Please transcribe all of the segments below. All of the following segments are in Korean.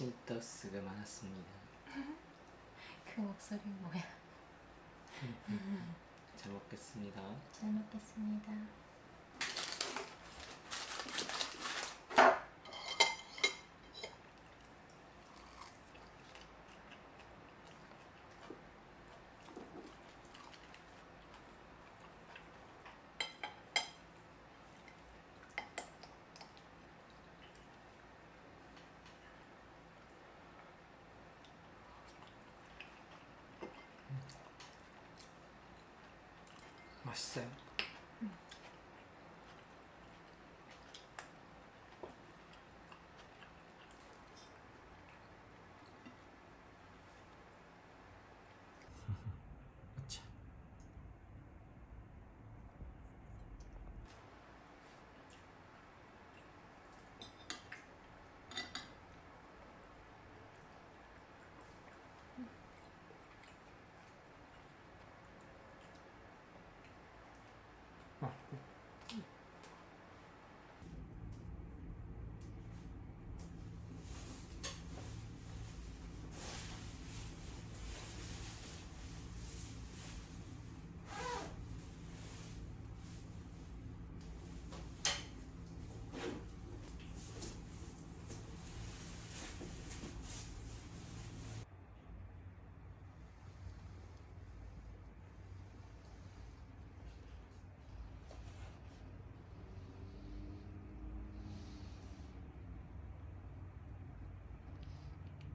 찐떡스가 많았습니다. 그 목소리 뭐야? 잘 먹겠습니다. 잘 먹겠습니다. 맛있어요.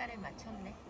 색깔에 맞췄네.